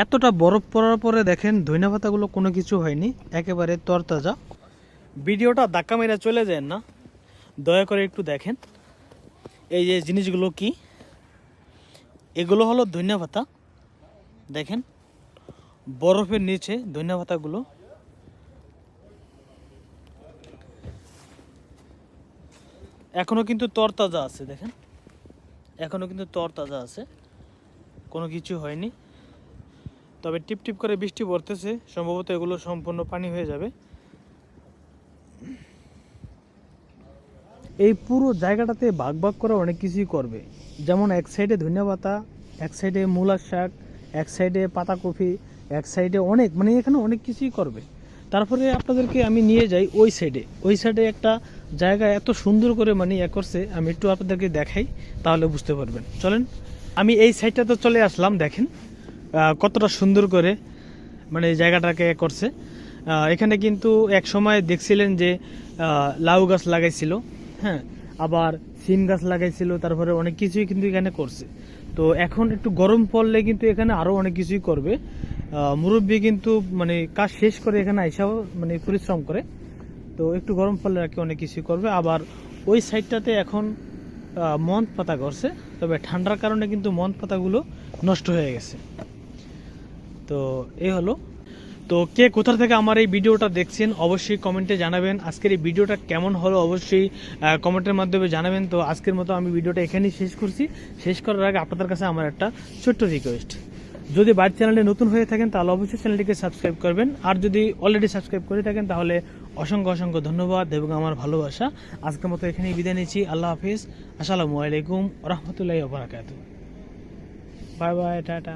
এতটা বরফ পড়ার পরে দেখেন ধইনা পাতাগুলো কোনো কিছু হয়নি, একেবারে তরতাজা। ভিডিওটা ধাক্কা মেরে চলে যায় না, দয়া করে একটু দেখেন। এই যে জিনিসগুলো কি? এগুলো হলো ধনিয়া পাতা দেখেন, বরফের নিচে ধনিয়া পাতাগুলো এখনও কিন্তু তরতাজা আছে, দেখেন। এখনও কিন্তু তরতাজা আছে, কোনো কিছু হয়নি। তবে টিপ টিপ করে বৃষ্টি পড়তেছে, সম্ভবত এগুলো সম্পূর্ণ পানি হয়ে যাবে। এই পুরো জায়গাটাতে ভাগ ভাগ করে অনেক কিছুই করবে। যেমন এক সাইডে ধনিয়া পাতা, এক সাইডে মূলার শাক, এক সাইডে পাতাকপি, এক সাইডে অনেক মানে এখানে অনেক কিছুই করবে। তারপরে আপনাদেরকে আমি নিয়ে যাই ওই সাইডে। ওই সাইডে একটা জায়গা এত সুন্দর করে মানে ইয়ে করছে, আমি একটু আপনাদেরকে দেখাই, তাহলে বুঝতে পারবেন। চলেন, আমি এই সাইডটাতে চলে আসলাম, দেখেন। কতটা সুন্দর করে মানে জায়গাটাকে করছে। এখানে কিন্তু এক সময় দেখছিলেন যে লাউ গাছ লাগাইছিল হ্যাঁ আবার সিম গাছ লাগাইছিল, তারপরে অনেক কিছুই কিন্তু এখানে করছে। তো এখন একটু গরম পড়লে কিন্তু এখানে আরও অনেক কিছুই করবে। মুরব্বি কিন্তু মানে কাজ শেষ করে এখানে আইসাও মানে পরিশ্রম করে। তো একটু গরম পড়লে আর কি অনেক কিছুই করবে। আবার ওই সাইডটাতে এখন মন্দ পাতা করছে, তবে ঠান্ডার কারণে কিন্তু মন্দ পাতাগুলো নষ্ট হয়ে গেছে। তো এই হলো। তো কে কোথা থেকে আমার এই ভিডিওটা দেখছেন, অবশ্যই কমেন্টে জানাবেন। আজকের এই ভিডিওটা কেমন হলো, অবশ্যই কমেন্টের মাধ্যমে জানাবেন। তো আজকের মতো আমি ভিডিওটা এখানেই শেষ করছি। শেষ করার আগে আপনাদের কাছে আমার একটা ছোট্ট রিকোয়েস্ট যদি বাড়ির চ্যানেলে নতুন হয়ে থাকেন, তাহলে অবশ্যই চ্যানেলটিকে সাবস্ক্রাইব করবেন। আর যদি অলরেডি সাবস্ক্রাইব করে থাকেন, তাহলে অসংখ্য অসংখ্য ধন্যবাদ এবং আমার ভালোবাসা। আজকের মতো এখানেই বিদায় নিচ্ছি। আল্লাহ হাফিজ। আসসালামু আলাইকুম রহমতুল্লাহ বারাকাতু বাই বাই, টাটা।